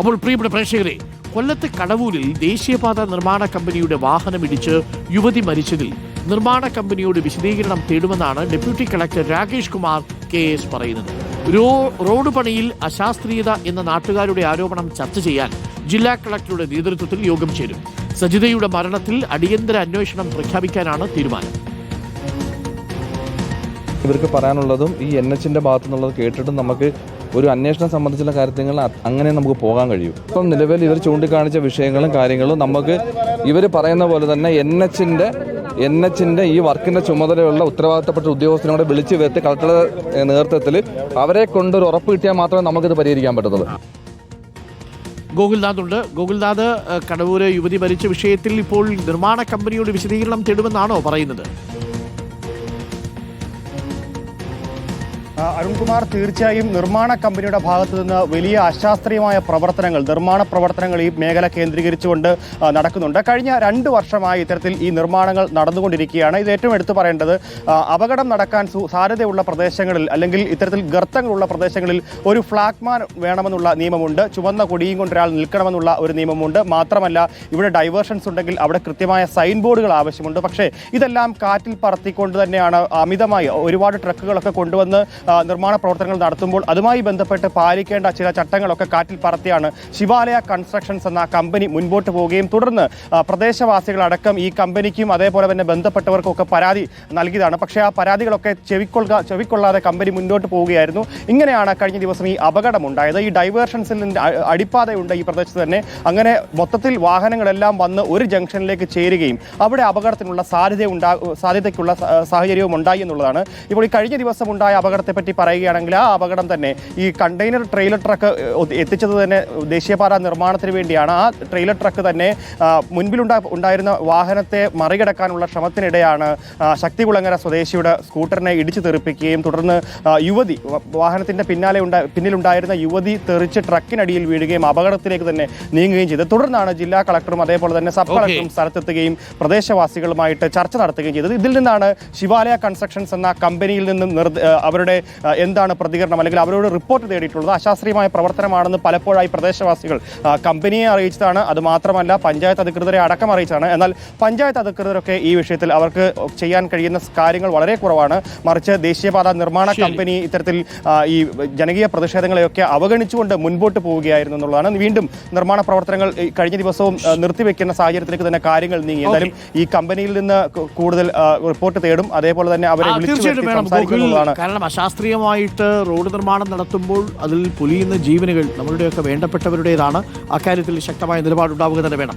അപ്പോൾ പ്രിയപ്പെട്ട പ്രേക്ഷകരെ കൊല്ലത്ത് കടവൂരിൽ ദേശീയപാത നിർമ്മാണ കമ്പനിയുടെ വാഹനമിടിച്ച് യുവതി മരിച്ചതിൽ നിർമ്മാണ കമ്പനിയോട് വിശദീകരണം തേടുമെന്നാണ് deputy collector Rakesh Kumar K S പറയുന്നത്. റോഡ് പണിയിൽ അശാസ്ത്രീയത എന്ന നാട്ടുകാരുടെ ആരോപണം ചർച്ച ചെയ്യാൻ ജില്ലാ കളക്ടറുടെ നേതൃത്വത്തിൽ യോഗം ചേരും. സജിതയുടെ മരണത്തിൽ അടിയന്തര അന്വേഷണം പ്രഖ്യാപിക്കാനാണ് തീരുമാനം. ഇവർക്ക് പറയാനുള്ളതും ഈ എൻ എച്ചിന്റെ ഭാഗത്തു നിന്നുള്ളത് കേട്ടിട്ടും നമുക്ക് ഒരു അന്വേഷണം സംബന്ധിച്ചുള്ള കാര്യങ്ങൾ അങ്ങനെ നമുക്ക് പോകാൻ കഴിയും. ഇപ്പം നിലവിൽ ഇവർ ചൂണ്ടിക്കാണിച്ച വിഷയങ്ങളും കാര്യങ്ങളും നമുക്ക് ഇവർ പറയുന്ന പോലെ തന്നെ എൻ എച്ചിന്റെ എൻ എച്ചിന്റെ ഈ വർക്കിന്റെ ചുമതലയുള്ള ഉത്തരവാദിത്തപ്പെട്ട ഉദ്യോഗസ്ഥരെ വിളിച്ചു വരുത്തി കളക്ടറുടെ നേതൃത്വത്തിൽ അവരെ കൊണ്ടൊരു ഉറപ്പ് കിട്ടിയാൽ മാത്രമേ നമുക്കിത് പരിഹരിക്കാൻ പറ്റത്തുള്ളൂ. ഗോകുൽനാഥ് ഉണ്ട് ഗോകുൽനാഥ് കടവൂര് യുവതി മരിച്ച വിഷയത്തിൽ ഇപ്പോൾ നിർമ്മാണ കമ്പനിയോട് വിശദീകരണം തേടുമെന്നാണോ പറയുന്നത്? അരുൺകുമാർ തീർച്ചയായും നിർമ്മാണ കമ്പനിയുടെ ഭാഗത്തു നിന്ന് വലിയ അശാസ്ത്രീയമായ പ്രവർത്തനങ്ങൾ നിർമ്മാണ പ്രവർത്തനങ്ങൾ ഈ മേഖല കേന്ദ്രീകരിച്ചുകൊണ്ട് നടക്കുന്നുണ്ട്. കഴിഞ്ഞ രണ്ട് വർഷമായി ഇത്തരത്തിൽ ഈ നിർമ്മാണങ്ങൾ നടന്നുകൊണ്ടിരിക്കുകയാണ്. ഇത് ഏറ്റവും എടുത്തു പറയേണ്ടത് അപകടം നടക്കാൻ സാധ്യതയുള്ള പ്രദേശങ്ങളിൽ അല്ലെങ്കിൽ ഇത്തരത്തിൽ ഗർത്തങ്ങളുള്ള പ്രദേശങ്ങളിൽ ഒരു ഫ്ലാഗ്മാൻ വേണമെന്നുള്ള നിയമമുണ്ട്. ചുവന്ന കൊടിയും കൊണ്ട് ഒരാൾ നിൽക്കണമെന്നുള്ള ഒരു നിയമമുണ്ട്. മാത്രമല്ല ഇവിടെ ഡൈവേർഷൻസ് ഉണ്ടെങ്കിൽ അവിടെ കൃത്യമായ സൈൻ ബോർഡുകൾ ആവശ്യമുണ്ട്. പക്ഷേ ഇതെല്ലാം കാറ്റിൽ പറത്തിക്കൊണ്ട് തന്നെയാണ് അമിതമായി ഒരുപാട് ട്രക്കുകളൊക്കെ കൊണ്ടുവന്ന് നിർമ്മാണ പ്രവർത്തനങ്ങൾ നടത്തുമ്പോൾ അതുമായി ബന്ധപ്പെട്ട് പാലിക്കേണ്ട ചില ചട്ടങ്ങളൊക്കെ കാറ്റിൽ പറത്തിയാണ് ശിവാലയ കൺസ്ട്രക്ഷൻസ് എന്ന കമ്പനി മുൻപോട്ട് പോവുകയും തുടർന്ന് പ്രദേശവാസികളടക്കം ഈ കമ്പനിക്കും അതേപോലെ തന്നെ ബന്ധപ്പെട്ടവർക്കും ഒക്കെ പരാതി നൽകിയതാണ്. പക്ഷേ ആ പരാതികളൊക്കെ ചെവിക്കൊള്ളുക ചെവിക്കൊള്ളാതെ കമ്പനി മുന്നോട്ട് പോവുകയായിരുന്നു. ഇങ്ങനെയാണ് കഴിഞ്ഞ ദിവസം ഈ അപകടം ഉണ്ടായത് ഈ ഡൈവേർഷൻസിൽ അടിപ്പാതയുണ്ട് ഈ പ്രദേശത്ത് തന്നെ. അങ്ങനെ മൊത്തത്തിൽ വാഹനങ്ങളെല്ലാം വന്ന് ഒരു ജംഗ്ഷനിലേക്ക് ചേരുകയും അവിടെ അപകടത്തിനുള്ള സാധ്യത ഉണ്ടാ സാധ്യതയ്ക്കുള്ള സാഹചര്യവും ഉണ്ടായി എന്നുള്ളതാണ്. ഇപ്പോൾ ഈ കഴിഞ്ഞ ദിവസം ഉണ്ടായ അപകടത്തെ പറ്റി പറയുകയാണെങ്കിൽ ആ അപകടം തന്നെ ഈ കണ്ടെയ്നർ ട്രെയിലർ ട്രക്ക് എത്തിച്ചത് തന്നെ ദേശീയപാത നിർമ്മാണത്തിന് വേണ്ടിയാണ്. ആ ട്രെയിലർ ട്രക്ക് തന്നെ മുൻപിലുണ്ടാ ഉണ്ടായിരുന്ന വാഹനത്തെ മറികടക്കാനുള്ള ശ്രമത്തിനിടെയാണ് ശക്തികുളങ്ങര സ്വദേശിയുടെ സ്കൂട്ടറിനെ ഇടിച്ചു തെറിപ്പിക്കുകയും തുടർന്ന് യുവതി വാഹനത്തിന്റെ പിന്നാലെ ഉണ്ടാ പിന്നിലുണ്ടായിരുന്ന യുവതി തെറിച്ച് ട്രക്കിനടിയിൽ വീഴുകയും അപകടത്തിലേക്ക് തന്നെ നീങ്ങുകയും ചെയ്തത് തുടർന്നാണ് ജില്ലാ കളക്ടറും അതേപോലെ തന്നെ സബ് കളക്ടറും സ്ഥലത്തെത്തുകയും പ്രദേശവാസികളുമായിട്ട് ചർച്ച നടത്തുകയും ചെയ്തത്. ഇതിൽ നിന്നാണ് ശിവാലയ കൺസ്ട്രക്ഷൻസ് എന്ന കമ്പനിയിൽ നിന്നും അവരുടെ എന്താണ് പ്രതികരണം അല്ലെങ്കിൽ അവരോട് റിപ്പോർട്ട് തേടിയിട്ടുള്ളത് അശാസ്ത്രീയമായ പ്രവർത്തനമാണെന്ന് പലപ്പോഴായി പ്രദേശവാസികൾ കമ്പനിയെ അറിയിച്ചതാണ് അത് മാത്രമല്ല പഞ്ചായത്ത് അധികൃതരെ അടക്കം അറിയിച്ചതാണ് എന്നാൽ പഞ്ചായത്ത് അധികൃതരൊക്കെ ഈ വിഷയത്തിൽ അവർക്ക് ചെയ്യാൻ കഴിയുന്ന കാര്യങ്ങൾ വളരെ കുറവാണ്. മറിച്ച് ദേശീയപാത നിർമ്മാണ കമ്പനി ഇത്തരത്തിൽ ഈ ജനകീയ പ്രതിഷേധങ്ങളെയൊക്കെ അവഗണിച്ചുകൊണ്ട് മുൻപോട്ട് പോവുകയായിരുന്നു എന്നുള്ളതാണ്. വീണ്ടും നിർമ്മാണ പ്രവർത്തനങ്ങൾ കഴിഞ്ഞ ദിവസവും നിർത്തിവെക്കുന്ന സാഹചര്യത്തിലേക്ക് തന്നെ കാര്യങ്ങൾ നീങ്ങി. എന്തായാലും ഈ കമ്പനിയിൽ നിന്ന് കൂടുതൽ റിപ്പോർട്ട് തേടും. അതേപോലെ തന്നെ അവരെ വിളിച്ചു തീർച്ചയായിട്ടും അശാസ്ത്രീയമായിട്ട് റോഡ് നിർമ്മാണം നടത്തുമ്പോൾ അതിൽ പൊലിയുന്ന ജീവനുകൾ നമ്മളുടെയൊക്കെ വേണ്ടപ്പെട്ടവരുടേതാണ്. അക്കാര്യത്തിൽ ശക്തമായ നിലപാടുണ്ടാവുക തന്നെ വേണം.